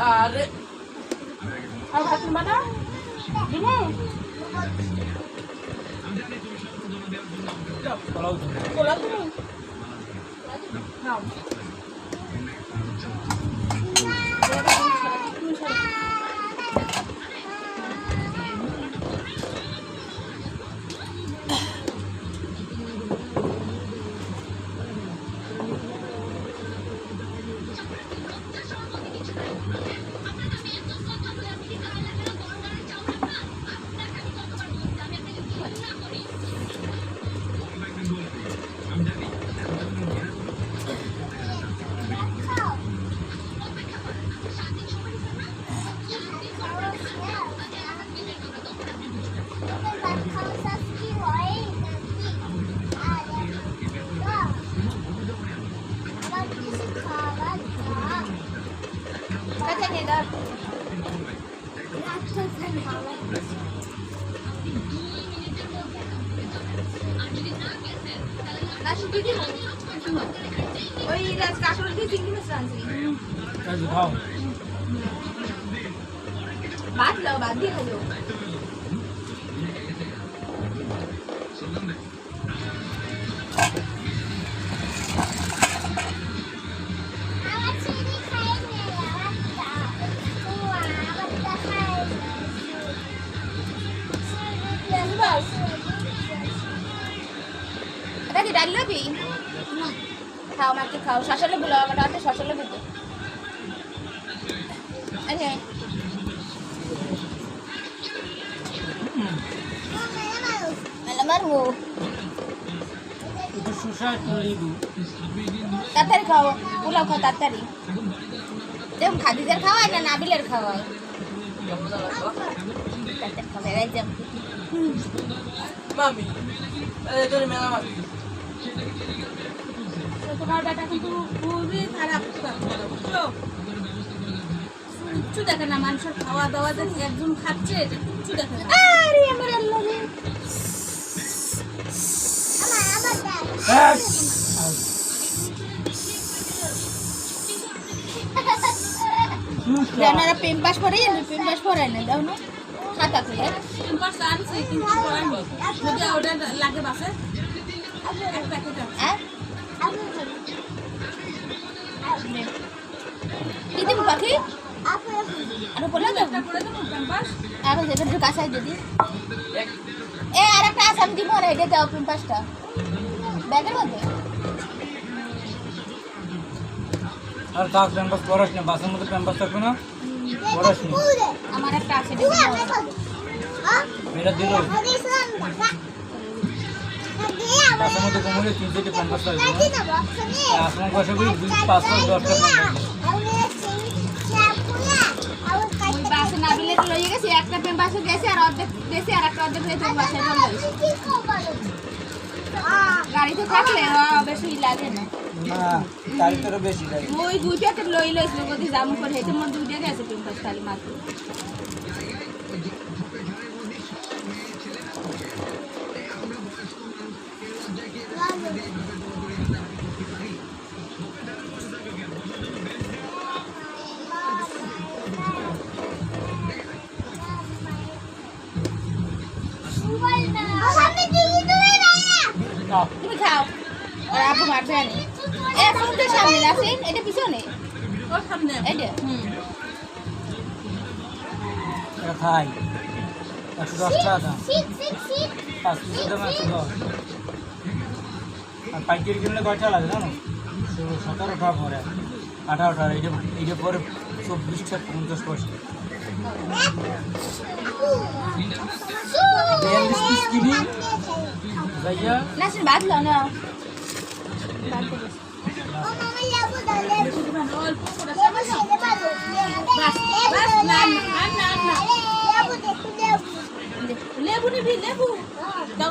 আরে আর ভাত বানা দিনে পোলাও তো পোলাও তুমি খাও ওই কাকুর দিয়ে চিংড়ি মাছ রাঁধছি ভাত লাও ভাত দিয়ে খাব। লবি? খাও, মাকে খাও। শশালে গুলো আমার হাতে শশালে দিতে আরে মারবো? লেবু তাড়াতাড়ি খাও। পোলাও খাও তাড়াতাড়ি। যেমন খাদিজার খাওয়ায় না নাবিলের খাওয়ায় খাবে তোমার কিন্তু খুবই খারাপ বুঝলো? কিচ্ছু দেখে না মানুষের খাওয়া দাওয়া দেখে একজন খাচ্ছে এটা কিচ্ছু দেখে না। আরে আমার আল্লাহ রে জানারা পেম পাস করে পাস না দাও না। খাতা খুলে পাস আনছে কিন্তু পড়ানি যদি ওটা লাগে বাসে। প্যাকেট হ্যাঁ? কি দিব পাখি? আরে বলে পাস আরে যেটা একটু কাছে যদি। এ আর একটা আসাম দিব না এটা দাও পেম পাসটা ব্যাগের মধ্যে? আর থাক প্যাম্পাস পড়াস না? বাসের মধ্যে প্যাম্পাস থাকবে না? পড়াস না। আমার একটা আছে দিব। এটা দিল। মধ্যে কমলে তিন চারটে থাকবে না। আসমান পয়সা করি দুই পাঁচ পাঁচ দশটা গাড়িতে থাকলে বেশি লাগে না। তার ভিতরে বেশি লাগে। ওই দুইটা তো লই লইছিল গদি জামু করে হেতে মোর দুইটা গেছে পেম খালি মাত্র। তুমি খাও। আর আপু মারবে আনি। এ ফোনটার সামনে আছে এটা পিছনে। ওর সামনে। এটা হুম। খাই। একশো দশ টাকা দাম পাঁচ পিসের দাম একশো দশ আর পাইকারি কিনলে কয়টা লাগে জানো? সতেরো টাকা পরে আঠারো টাকা। এইটা এইটা পরে চব্বিশ টাকা পঞ্চাশ পয়সা। বিয়াল্লিশ পিস কিনি যাইয়া নাসির না লেবু নিবি লেবু দাও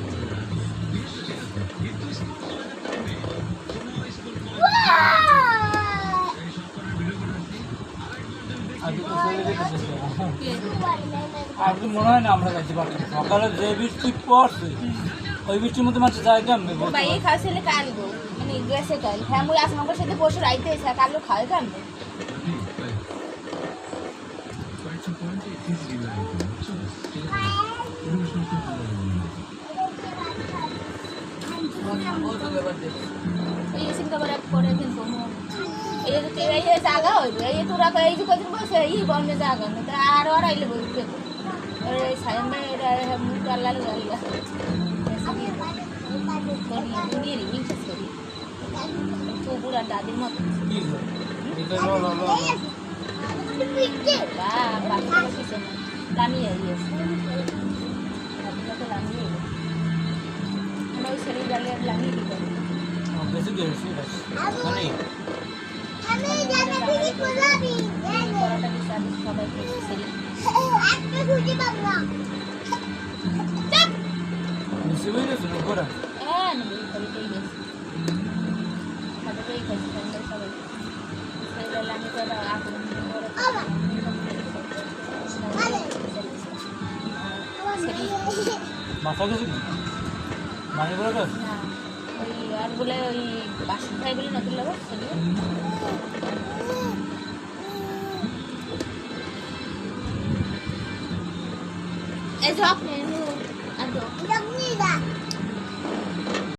আজকে তো মনে হয় না আমরা যাইতে পারতাম সকালে যে বৃষ্টি পড়ছে, ওই বৃষ্টির মধ্যে মাঝে যায় কেমন? এই খাওয়া ছেলে কানবো মানে গেছে কাল হ্যাঁ মুই আসমাঙ্গর সাথে পরশু রাইতে এসে কালো খাওয়া কিন্তু না তা আর আর আইলে বলবে এই সাইমে এটা মুখ গাল্লা গাল্লা নিয়ে রি মিক্স করি তো পুরা দাদির মতো কি এটা লো লো লো বা বাচ্চা কিছু না লামিয়ে দিয়েছে তো লামিয়ে আমরা ওই ছেলে জালে লামিয়ে দিতে বেশি। গেছে মানে মাথা গেছে কি মানে ওই আর বলে ওই বাসন খাই বলে নতুন লাগে ছেলে এই আপনি